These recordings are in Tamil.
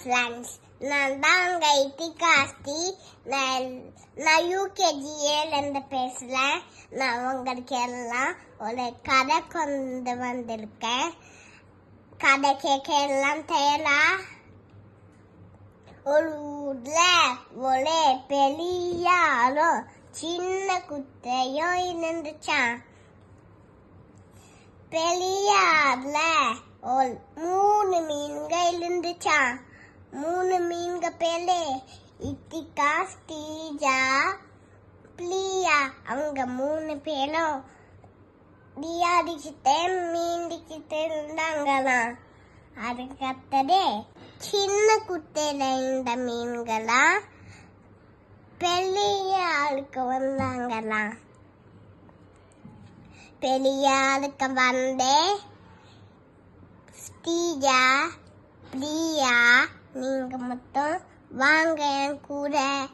ஃப்ரெண்ட்ஸ் நான் தான் உங்கள் இத்திகாஸ்தி நான் நான் யூகேஜிஏலேருந்து பேசுகிறேன் நான் உங்களுக்கு எல்லாம் ஒரு கதை கொண்டு வந்திருக்கேன். கதை கேட்க எல்லாம் தயாரா ஒரு ஊரில் ஒரே பெரியாரும் சின்ன குத்தையோ இருந்துச்சான் பெரியாரில் ஒரு மூணு மீன்கள் இருந்துச்சான் மூணு மீன்க பேலே. இத்திகா ஸ்டீஜா பிளியா. அவங்க மூணு பேரும் மீன் பிடிச்சிட்டு இருந்தாங்களாம் அதுக்கடுத்தது சின்ன குட்டையில இருந்த மீன்களா? பெரிய ஆளுக்கு வந்தாங்களாம் பெரிய ஆளுக்கு வந்து ஸ்டீஜா பிரியா நீங்க மட்டும் வாங்க என் கூட.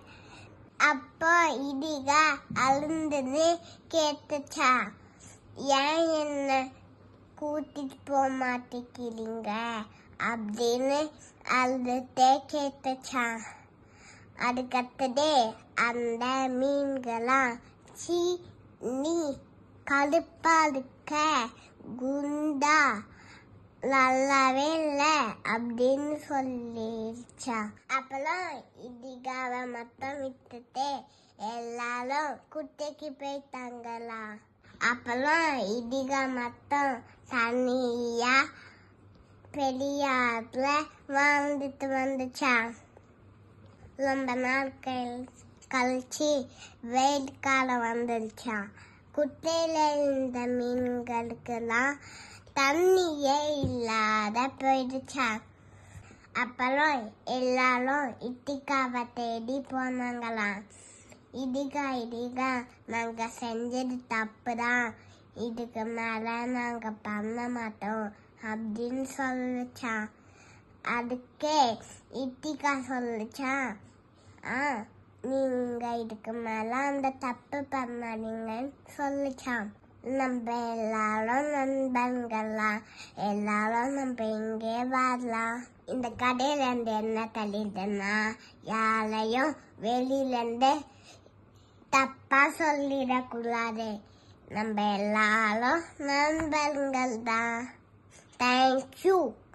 அப்போ இடிக அழுந்தது கேட்டுச்சா? ஏன் என்ன கூட்டிட்டு போக மாட்டேங்கிறீங்க? அப்படின்னு அழுதுட்டே கேட்டுச்சா? அதுக்கடுத்தது அந்த மீன்களாம் சீ நீ கடுப்பா இருக்க குண்டா நல்லாவே இல்லை அப்படின்னு சொல்லிடுச்சா அப்பெல்லாம் இடிகாவை மட்டும் விட்டுட்டு எல்லாரும் குட்டைக்கு போயிட்டாங்களா. அப்பெல்லாம் இடிகா மட்டும் தனியா பெரியாத்துல வாழ்ந்துட்டு வந்துச்சா. ரொம்ப நாள் கழி- கழிச்சு வெயில் காலம் வந்துருச்சா. குட்டையில இருந்த மீன்களுக்கெல்லாம் தண்ணியே இல்லாத போயிடுச்சா? அப்புறம் எல்லாரும் இட்டிக்காவை தேடி போனாங்களாம். இடிகா இடிகா நாங்கள் செஞ்சது தப்பு தான் இதுக்கு மேலே நாங்கள் பண்ண மாட்டோம் அப்படின்னு சொல்லிச்சான் அதுக்கே இட்டிகா சொல்லிச்சான் ஆ நீங்கள் இதுக்கு மேலே அந்த தப்பு பண்ணாதீங்கன்னு சொல்லிச்சான் நம்ம எல்லாரும் நண்பன்களாம் எல்லாரும் நம்ம இங்கே வரலாம் இந்த கடையிலேருந்து என்ன தெரியுதுன்னா யாரையும் வெளியிலேருந்து தப்பாக சொல்லிடக்கூடாது. நம்ம எல்லாரும் நண்பர்கள் தான் தேங்க்யூ